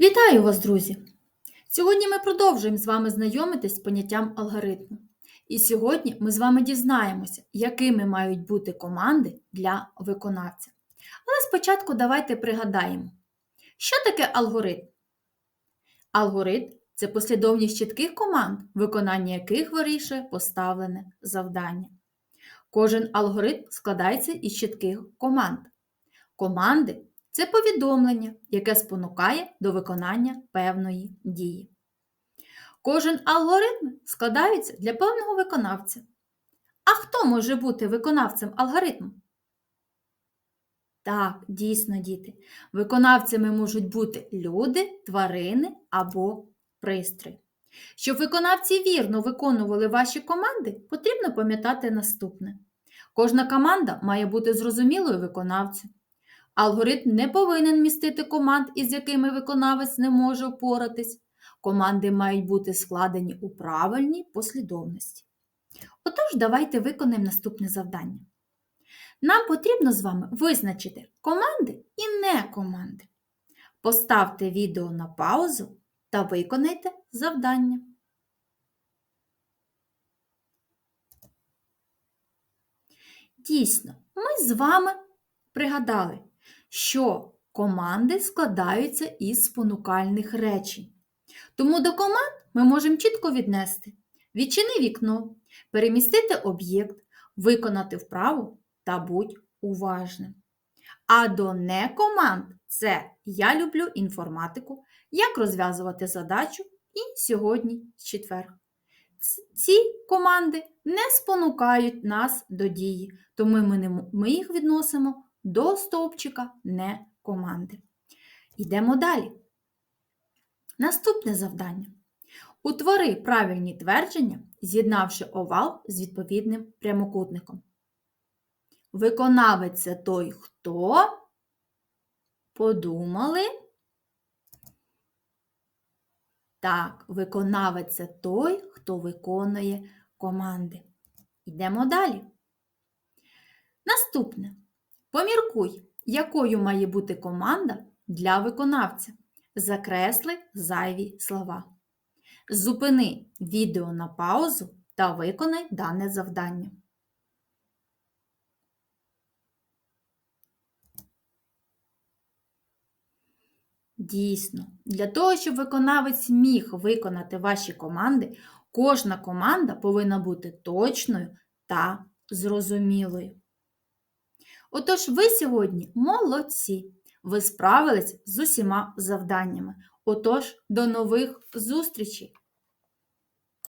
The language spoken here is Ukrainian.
Вітаю вас, друзі! Сьогодні ми продовжуємо з вами знайомитись з поняттям алгоритму. І сьогодні ми з вами дізнаємося, якими мають бути команди для виконавця. Але спочатку давайте пригадаємо, що таке алгоритм? Алгоритм це послідовність чітких команд, виконання яких вирішує поставлене завдання. Кожен алгоритм складається із чітких команд. Команди це повідомлення, яке спонукає до виконання певної дії. Кожен алгоритм складається для певного виконавця. А хто може бути виконавцем алгоритму? Так, дійсно, діти. Виконавцями можуть бути люди, тварини або пристрої. Щоб виконавці вірно виконували ваші команди, потрібно пам'ятати наступне. Кожна команда має бути зрозумілою виконавцю. Алгоритм не повинен містити команд, із якими виконавець не може впоратись. Команди мають бути складені у правильній послідовності. Отож, давайте виконаємо наступне завдання. Нам потрібно з вами визначити команди і не команди. Поставте відео на паузу та виконайте завдання. Дійсно, ми з вами пригадали, що команди складаються із спонукальних речень. Тому до команд ми можемо чітко віднести відчини вікно, перемістити об'єкт, виконати вправу та будь уважним. А до некоманд це я люблю інформатику, як розв'язувати задачу і сьогодні четвер. Ці команди не спонукають нас до дії, тому ми їх відносимо до стовпчика не команди. Йдемо далі. Наступне завдання. Утвори правильні твердження, з'єднавши овал з відповідним прямокутником. Виконавець це той, хто подумали. Так, виконавець це той, хто виконує команди. Йдемо далі. Наступне. Поміркуй, якою має бути команда для виконавця. Закресли зайві слова. Зупини відео на паузу та виконай дане завдання. Дійсно, для того, щоб виконавець міг виконати ваші команди, кожна команда повинна бути точною та зрозумілою. Отож, ви сьогодні молодці! Ви справились з усіма завданнями. Отож, до нових зустрічей!